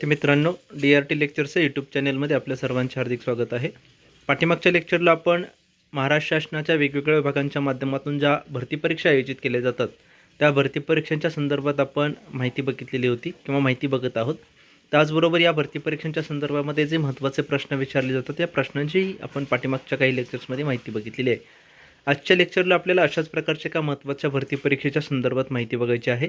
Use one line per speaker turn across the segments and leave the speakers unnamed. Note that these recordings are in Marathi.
ते मित्रांनो डी आर टी लेक्चरचं यूट्यूब चॅनेलमध्ये आपल्या सर्वांचे हार्दिक स्वागत आहे. पाठीमागच्या लेक्चरला आपण महाराष्ट्र शासनाच्या वेगवेगळ्या विभागांच्या माध्यमातून ज्या भरती परीक्षा आयोजित केल्या जातात त्या भरती परीक्षांच्या संदर्भात आपण माहिती बघितलेली होती किंवा माहिती बघत आहोत. त्याचबरोबर या भरती परीक्षांच्या संदर्भामध्ये जे महत्त्वाचे प्रश्न विचारले जातात त्या प्रश्नांचीही आपण पाठीमागच्या काही लेक्चर्समध्ये माहिती बघितलेली आहे. आजच्या लेक्चरला आपल्याला अशाच प्रकारच्या एका महत्त्वाच्या भरती परीक्षेच्या संदर्भात माहिती बघायची आहे.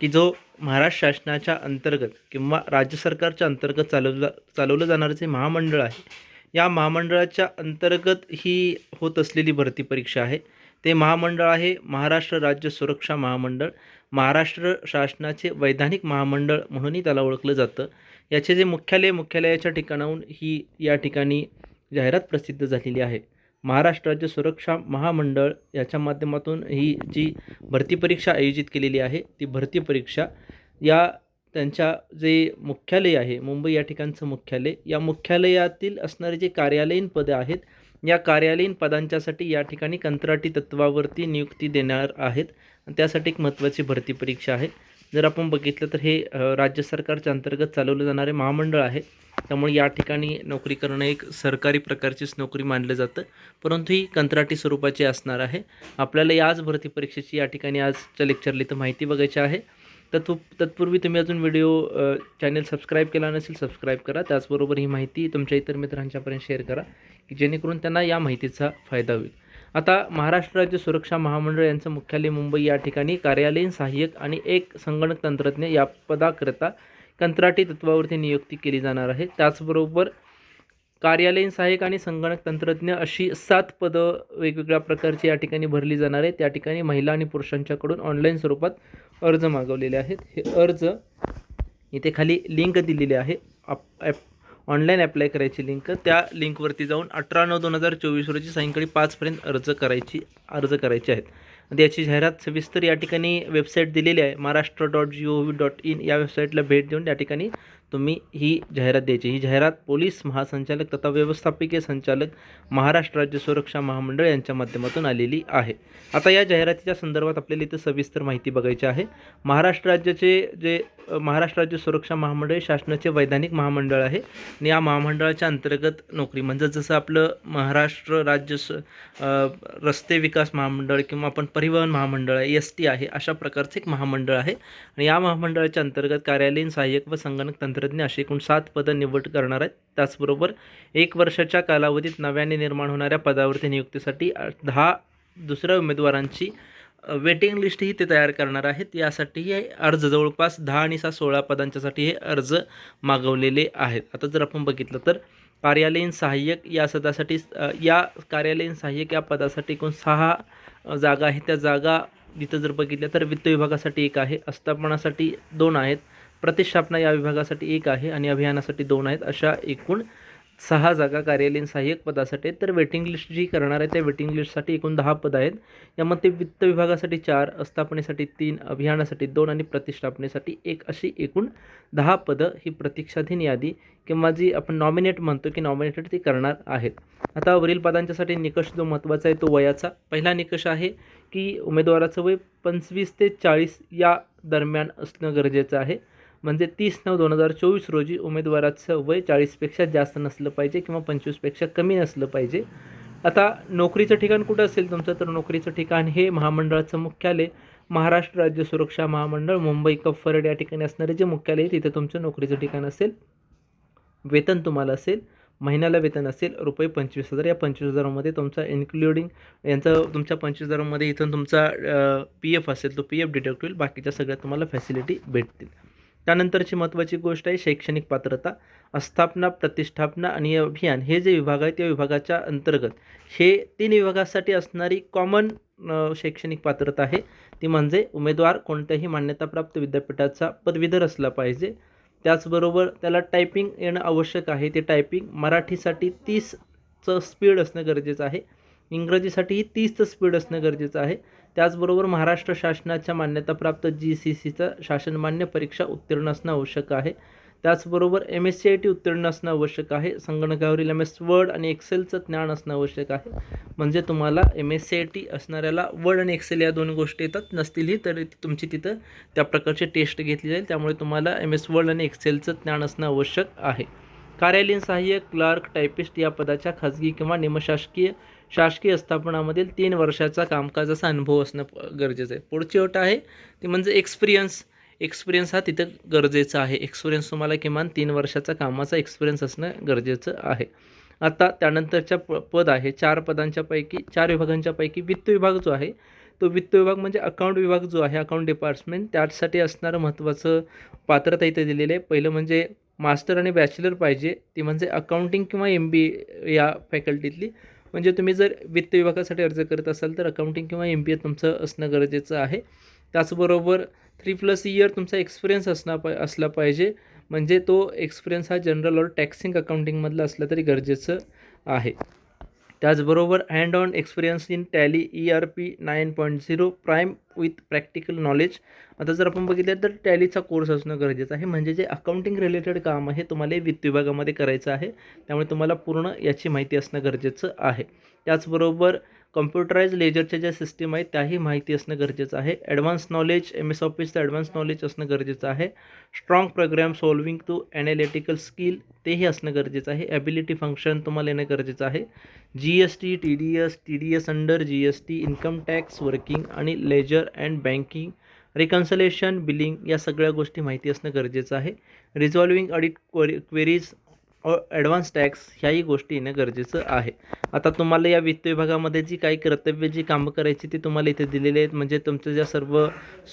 की जो महाराष्ट्र शासनाच्या अंतर्गत किंवा राज्य सरकारच्या अंतर्गत चालवलं चालवलं जाणारं जे महामंडळ आहे या महामंडळाच्या अंतर्गत ही होत असलेली भरती परीक्षा आहे. ते महामंडळ आहे महाराष्ट्र राज्य सुरक्षा महामंडळ. महाराष्ट्र शासनाचे वैधानिक महामंडळ म्हणूनही त्याला ओळखलं जातं. याचे जे मुख्यालय मुख्यालयाच्या ठिकाणाहून ही या ठिकाणी जाहिरात प्रसिद्ध झालेली आहे. महाराष्ट्र राज्य सुरक्षा महामंडळ याच्या माध्यमातून ही जी भरती परीक्षा आयोजित केलेली आहे ती भरती परीक्षा या त्यांच्या जे मुख्यालय आहे मुंबई या ठिकाणचं मुख्यालय या मुख्यालयातील असणारे जे कार्यालयीन पदे आहेत या कार्यालयीन पदांच्यासाठी या ठिकाणी कंत्राटी तत्वावरती नियुक्ती देणार आहेत. त्यासाठी एक महत्त्वाची भरती परीक्षा आहे. जर आपण बघितलं तर हे राज्य सरकारच्या अंतर्गत चालवलं जाणारे महामंडळ आहे. त्यामुळे या ठिकाणी नोकरी करणं एक सरकारी प्रकारचीच नोकरी मानलं जातं. परंतु ही कंत्राटी स्वरूपाची असणार आहे. आपल्याला याच भरती परीक्षेची या ठिकाणी आजच्या लेक्चरली तर माहिती बघायची आहे. तत्व तत्पूर्वी तुम्ही अजून व्हिडिओ चॅनल सबस्क्राईब केला नसेल सबस्क्राईब करा. त्याचबरोबर ही माहिती तुमच्या इतर मित्रांच्यापर्यंत शेअर करा की जेणेकरून त्यांना या माहितीचा फायदा होईल. आता महाराष्ट्र राज्य सुरक्षा महामंडळ यांचं मुख्यालय मुंबई या ठिकाणी कार्यालयीन सहाय्यक आणि एक संगणक तंत्रज्ञ या पदाकरता कंत्राटी तत्वावरती नियुक्ती केली जाणार आहे. त्याचबरोबर कार्यालयीन सहाय्यक आणि संगणक तंत्रज्ञ अशी सात पदं वेगवेगळ्या प्रकारची या ठिकाणी भरली जाणार आहे त्या ठिकाणी महिला आणि पुरुषांच्याकडून ऑनलाईन स्वरूपात अर्ज मागवलेले आहेत. हे अर्ज इथे खाली लिंक दिलेली आहे. आप ॲप ऑनलाईन अप्लाय करायची लिंक त्या लिंकवरती जाऊन अठरा नऊ दोन हजार चोवीस रोजी सायंकाळी पाचपर्यंत अर्ज करायची अर्ज करायचे आहेत. याची जाहिरात सविस्तर या ठिकाणी वेबसाईट दिलेली आहे Maharashtra dot G O V dot in या वेबसाईटला भेट देऊन या ठिकाणी तुम्ही ही जाहिरात द्यायची. ही जाहिरात पोलीस महासंचालक तथा व्यवस्थापकीय संचालक महाराष्ट्र राज्य सुरक्षा महामंडळ यांच्या माध्यमातून आलेली आहे. आता या जाहिरातीच्या संदर्भात आपल्याला इथं सविस्तर माहिती बघायची आहे. महाराष्ट्र राज्याचे जे महाराष्ट्र राज्य सुरक्षा महामंडळ शासनाचे वैधानिक महामंडळ आहे. आणि या महामंडळाच्या अंतर्गत नोकरी म्हणजे जसं आपलं महाराष्ट्र राज्य स रस्ते विकास महामंडळ किंवा आपण परिवहन महामंडळ आहे एस टी आहे अशा प्रकारचे एक महामंडळ आहे. आणि या महामंडळाच्या अंतर्गत कार्यालयीन सहाय्यक व संगणक तंत्र तंत्रज्ञ अशी एकूण सात पदं निवड करणार आहेत. त्याचबरोबर एक वर्षाच्या कालावधीत नव्याने निर्माण होणाऱ्या पदावरती नियुक्तीसाठी दहा दुसऱ्या उमेदवारांची वेटिंग लिस्टही ते तयार करणार आहेत. यासाठी हे अर्ज जवळपास दहा आणि सात सोळा पदांच्यासाठी हे अर्ज मागवलेले आहेत. आता जर आपण बघितलं तर कार्यालयीन सहाय्यक या सदासाठी या कार्यालयीन सहाय्यक या पदासाठी एकूण सहा जागा आहेत. त्या जागा इथं जर बघितल्या तर वित्त विभागासाठी एक आहे. आस्थापनासाठी दोन आहेत. प्रतिष्ठापना या विभागासाठी एक आहे आणि अभियानासाठी दोन आहेत. अशा एकूण सहा जागा कार्यालयीन सहाय्यक पदासाठी आहेत. तर वेटिंग लिस्ट जी करणार आहे त्या वेटिंग लिस्टसाठी एकूण दहा पदं आहेत. यामध्ये वित्त विभागासाठी चार आस्थापनेसाठी तीन अभियानासाठी दोन आणि प्रतिष्ठापनेसाठी एक. अशी एकूण दहा पदं ही प्रतीक्षाधीन यादी किंवा जी आपण नॉमिनेट म्हणतो की नॉमिनेटेड ती करणार आहेत. आता वरील पदांच्यासाठी निकष जो महत्त्वाचा आहे तो वयाचा. पहिला निकष आहे की उमेदवाराचं वय पंचवीस ते चाळीस या दरम्यान असणं गरजेचं आहे. म्हणजे तीस नऊ दोन हजार चोवीस रोजी उमेदवाराचं वय चाळीसपेक्षा जास्त नसलं पाहिजे किंवा पंचवीसपेक्षा कमी नसलं पाहिजे. आता नोकरीचं ठिकाण कुठं असेल तुमचं? तर नोकरीचं ठिकाण हे महामंडळाचं मुख्यालय. महाराष्ट्र राज्य सुरक्षा महामंडळ मुंबई कफरड या ठिकाणी असणारे जे मुख्यालय आहे तिथे तुमचं नोकरीचं ठिकाण असेल. वेतन तुम्हाला असेल. महिन्याला वेतन असेल. रुपये पंचवीस हजार. या पंचवीस हजारामध्ये तुमचा इन्क्लुडिंग यांचं तुमच्या पंचवीस हजारामध्ये इथून तुमचा पी एफ असेल तो पी एफ डिडक्ट होईल बाकीच्या सगळ्या तुम्हाला फॅसिलिटी भेटतील. त्यानंतरची महत्त्वाची गोष्ट आहे शैक्षणिक पात्रता आस्थापना प्रतिष्ठापना आणि अभियान. हे जे विभाग आहे त्या विभागाच्या अंतर्गत हे तीन विभागासाठी असणारी कॉमन शैक्षणिक पात्रता आहे. ती म्हणजे उमेदवार कोणत्याही मान्यताप्राप्त विद्यापीठाचा पदवीधर असला पाहिजे. त्याचबरोबर त्याला टायपिंग येणं आवश्यक आहे. ते टायपिंग मराठीसाठी तीसचं स्पीड असणं गरजेचं आहे. इंग्रजीसाठीही तीसचं स्पीड असणं गरजेचं आहे. त्याचबरोबर महाराष्ट्र शासनाच्या मान्यताप्राप्त जी सी सीचं शासनमान्य परीक्षा उत्तीर्ण असणं आवश्यक आहे. त्याचबरोबर M S C I T उत्तीर्ण असणं आवश्यक आहे. संगणकावरील एम एस वर्ड आणि एक्सेलचं ज्ञान असणं आवश्यक आहे. म्हणजे तुम्हाला M S C I T असणाऱ्याला word आणि एक्सेल या दोन गोष्टी येतात नसतीलही तरी तुमची तिथं त्या प्रकारची टेस्ट घेतली जाईल. त्यामुळे तुम्हाला एम एस वर्ड आणि एक्सेलचं ज्ञान असणं आवश्यक आहे. कार्यालयीन सहाय्यक क्लार्क टायपिस्ट या पदाच्या खाजगी किंवा निमशासकीय शासकीय आस्थापनामधील तीन वर्षाचा कामकाजाचा अनुभव असणं गरजेचं आहे. पुढची अट आहे ती म्हणजे एक्सपिरियन्स एक्सपिरियन्स हा तिथं गरजेचा आहे. एक्सपिरियन्स तुम्हाला किमान तीन वर्षाचा कामाचा एक्सपिरियन्स असणं गरजेचं आहे. आता त्यानंतरच्या प पद आहे चार पदांच्या पैकी चार विभागांच्या पैकी वित्त विभाग जो आहे तो वित्त विभाग म्हणजे अकाउंट विभाग जो आहे अकाउंट डिपार्टमेंट त्यासाठी असणारं महत्त्वाचं पात्रता इथे दिलेलं आहे. पहिलं म्हणजे मास्टर आणि बॅचलर पाहिजे ती म्हणजे अकाउंटिंग किंवा एम बी या फॅकल्टीतली म्हणजे तुम्ही जर वित्त विभागासाठी अर्ज करत असाल तर अकाउंटिंग किंवा एम बी ए तुमचं असणं गरजेचं आहे. त्याचबरोबर थ्री प्लस इयर तुमचा एक्सपिरियन्स असणं पा असला पाहिजे. म्हणजे तो एक्सपिरियन्स हा जनरल और टॅक्सिंग अकाउंटिंगमधला असला तरी गरजेचं आहे. त्याचबरोबर hand on experience in Tally E R P nine point zero prime with practical knowledge आता जर आपण बघितलं तर टॅलीचा कोर्स असणं गरजेचं आहे. म्हणजे जे अकाउंटिंग रिलेटेड काम आहे तुम्हाला हे वित्त विभागामध्ये करायचं आहे. त्यामुळे तुम्हाला पूर्ण याची माहिती असणं गरजेचं आहे. त्याचबरोबर कम्प्युटराइज लेजरच्या ज्या सिस्टीम आहेत त्याही माहिती असणं गरजेचं आहे. ॲडव्हान्स नॉलेज एम एस ऑफिसचं ॲडव्हान्स नॉलेज असणं गरजेचं आहे. Strong program solving to analytical skill तेही असणं गरजेचं आहे. ॲबिलिटी फंक्शन तुम्हाला येणं गरजेचं आहे. G S T T D S T D S under G S T income tax working आणि ledger and banking reconciliation billing या सगळ्या गोष्टी माहिती असणं गरजेचं आहे. Resolving audit queries advance tax ह्याही गोष्टी येणं गरजेचं आहे. आता तुम्हाला या वित्त विभागामध्ये जी काही कर्तव्य जी कामं करायची ती तुम्हाला इथे दिलेली आहेत. म्हणजे तुमचं ज्या सर्व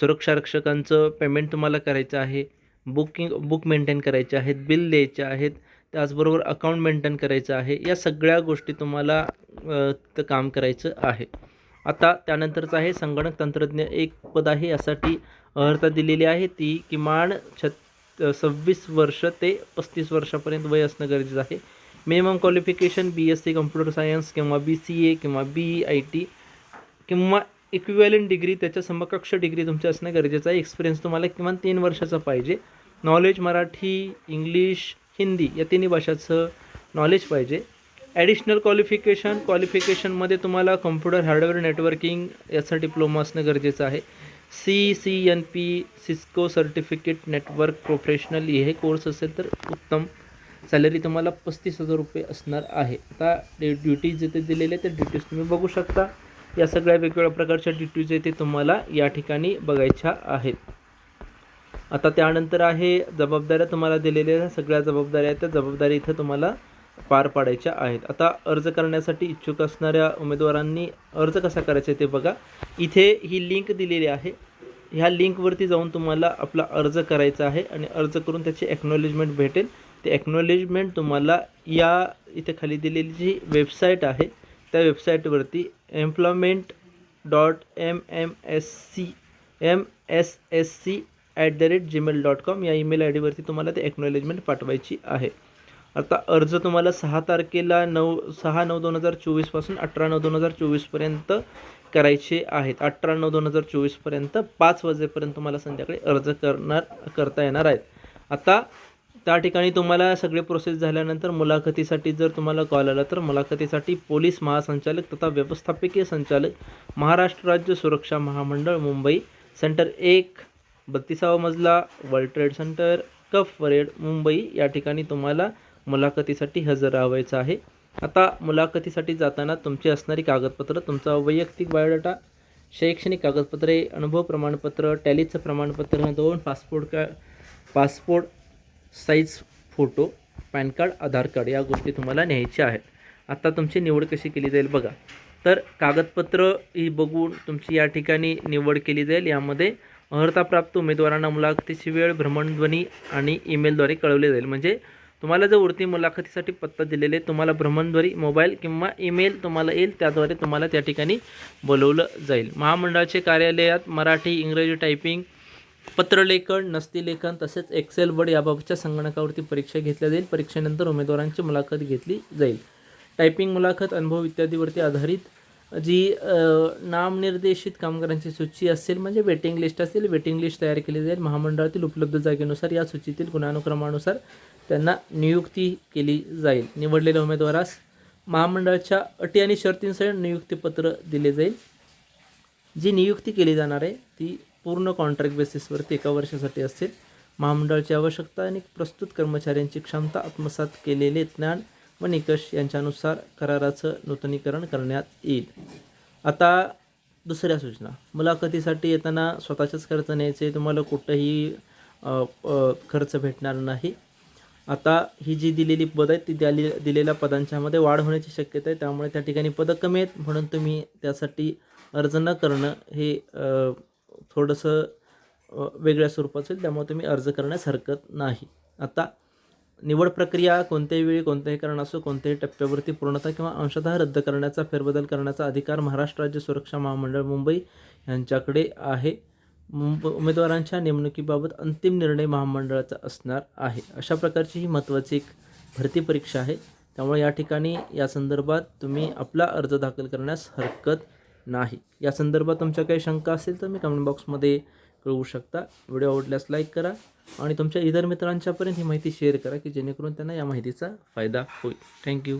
सुरक्षा रक्षकांचं पेमेंट तुम्हाला करायचं आहे बुकिंग बुक मेंटेन करायचे आहेत बिल द्यायचे आहेत त्याचबरोबर अकाउंट मेंटेन करायचं आहे या सगळ्या गोष्टी तुम्हाला तिथं काम करायचं आहे. आता त्यानंतरचं आहे संगणक तंत्रज्ञ एक पद आहे यासाठी अर्हता दिलेली आहे. ती किमान छत सव्वीस वर्ष ते पस्तीस वर्षापर्यंत वय असणं गरजेचं आहे. Minimum qualification B S C computer science किंवा बी सी ए किंवा बी ई आय टी किंवा इक्विवॅलंट डिग्री त्याच्या समकक्ष डिग्री तुमची असणं गरजेचं आहे. एक्सपिरियन्स तुम्हाला किमान तीन वर्षाचा पाहिजे. नॉलेज मराठी इंग्लिश हिंदी या तिन्ही भाषाचं नॉलेज पाहिजे. ॲडिशनल क्वालिफिकेशन क्वालिफिकेशनमध्ये तुम्हाला कम्प्युटर हार्डवेअर नेटवर्किंग याचा डिप्लोमा असणं गरजेचं आहे. C C N P Cisco certificate network professional हे कोर्स असेल तर उत्तम. सॅलरी तुम्हाला पस्तीस हजार रुपये असणार आहे. आता ड्युटीज जिथे दिलेले ते ड्युटीज तुम्ही बघू शकता. या सगळ्या वेगवेगळ्या प्रकारच्या ड्युटीज आहे ते तुम्हाला या ठिकाणी बघायच्या आहेत. आता त्यानंतर आहे जबाबदाऱ्या तुम्हाला दिलेल्या सगळ्या जबाबदाऱ्या आहेत. त्या जबाबदारी इथं तुम्हाला पार पाडायच्या आहेत. आता अर्ज करण्यासाठी इच्छुक असणाऱ्या उमेदवारांनी अर्ज कसा करायचा आहे ते बघा. इथे ही लिंक दिलेली आहे. ह्या लिंकवरती जाऊन तुम्हाला आपला अर्ज करायचा आहे आणि अर्ज करून त्याची ॲक्नॉलेजमेंट भेटेल. ते ॲक्नॉलेजमेंट तुम्हाला या इथे खाली दिलेली जी वेबसाईट आहे त्या वेबसाईटवरती employment dot M M S C M S S C at the rate Gmail dot com या ईमेल आय डीवरती तुम्हाला ते ॲक्नॉलेजमेंट पाठवायची आहे. आता अर्ज तुम्हाला सहा तारखेला नऊ सहा नऊ दोन हजार चोवीसपासून अठरा नऊ दोन हजार चोवीसपर्यंत करायचे आहेत. अठरा नऊ दोन हजार चोवीसपर्यंत पाच वाजेपर्यंत तुम्हाला संध्याकाळी अर्ज करणार करता येणार आहेत. आता त्या ठिकाणी तुम्हाला सगळे प्रोसेस झाल्यानंतर मुलाखतीसाठी जर तुम्हाला कॉल आला तर मुलाखतीसाठी पोलीस महासंचालक तथा व्यवस्थापकीय संचालक महाराष्ट्र राज्य सुरक्षा महामंडळ मुंबई सेंटर एक बत्तीसावा मजला World Trade Centre Cuffe Parade Mumbai या ठिकाणी तुम्हाला मुलाखतीसाठी हजर राहायचं आहे. आता मुलाखतीसाठी जाताना तुमची असणारी कागदपत्र तुमचा वैयक्तिक बायोडाटा शैक्षणिक कागदपत्रे अनुभव प्रमाणपत्र टॅलीचं प्रमाणपत्र दोन पासपोर्ट का passport size photo PAN card Aadhaar card या गोष्टी तुम्हाला न्यायच्या आहेत. आता तुमची निवड कशी केली जाईल बघा. तर कागदपत्र ही बघून तुमची या ठिकाणी निवड केली जाईल. यामध्ये अर्हताप्राप्त उमेदवारांना मुलाखतीची वेळ भ्रमणध्वनी आणि ईमेलद्वारे कळवले जाईल. म्हणजे तुम्हाला जर वरती मुलाखतीसाठी पत्ता दिलेले तुम्हाला भ्रमणध्वरी मोबाईल किंवा ईमेल तुम्हाला येईल त्याद्वारे तुम्हाला त्या ठिकाणी बोलवलं जाईल. महामंडळाचे कार्यालयात मराठी इंग्रजी टायपिंग पत्रलेखन नस्तीलेखन तसेच एक्सेल वर्ड याबाबतच्या संगणकावरती परीक्षा घेतल्या जाईल. परीक्षेनंतर उमेदवारांची मुलाखत घेतली जाईल. टायपिंग मुलाखत अनुभव इत्यादीवरती आधारित जी नामनिर्देशित कामगारांची सूची असेल म्हणजे वेटिंग लिस्ट असेल वेटिंग लिस्ट तयार केली जाईल. महामंडळातील उपलब्ध जागेनुसार या सूचीतील गुणानुक्रमानुसार त्यांना नियुक्ती केली जाईल. निवडलेल्या उमेदवारास महामंडळाच्या अटी आणि शर्तींसह नियुक्तीपत्र दिले जाईल. जी नियुक्ती केली जाणार आहे ती पूर्ण कॉन्ट्रॅक्ट बेसिसवरती एका वर्षासाठी असेल महामंडळाची आवश्यकता आणि प्रस्तुत कर्मचाऱ्यांची क्षमता आत्मसात केलेले ज्ञान व निकष यांच्यानुसार कराराचं नूतनीकरण करण्यात येईल. आता दुसऱ्या सूचना. मुलाखतीसाठी येताना स्वतःच्याच खर्च न्यायचे तुम्हाला कुठंही खर्च भेटणार नाही. आता ही जी दिलेली पद आहेत ती द्याली दिलेल्या पदांच्यामध्ये वाढ होण्याची शक्यता आहे. त्यामुळे त्या ठिकाणी पदं कमी आहेत म्हणून तुम्ही त्यासाठी अर्ज न करणं हे थोडंसं वेगळ्या स्वरूपाचं होईल त्यामुळे तुम्ही अर्ज करण्यास हरकत नाही. आता निवड प्रक्रिया कोणत्याही वेळी कोणत्याही कारण असो कोणत्याही टप्प्यावरती पूर्णतः किंवा अंशतः रद्द करण्याचा फेरबदल करण्याचा अधिकार महाराष्ट्र राज्य सुरक्षा महामंडळ मुंबई यांच्याकडे आहे. उमेदवारांच्या नेमणुकीबाबत अंतिम निर्णय महामंडळाचा असणार आहे. अशा प्रकारची ही महत्त्वाची एक भरती परीक्षा आहे. त्यामुळे या ठिकाणी या संदर्भात तुम्ही आपला अर्ज दाखल करण्यास हरकत नाही. या संदर्भात तुमच्या काही शंका असेल तर मी कमेंट बॉक्समध्ये कळवू शकता. व्हिडिओ आवडल्यास लाईक करा आणि तुमच्या इतर मित्रांच्यापर्यंत ही माहिती शेअर करा की जेणेकरून त्यांना या माहितीचा फायदा होईल. थँक्यू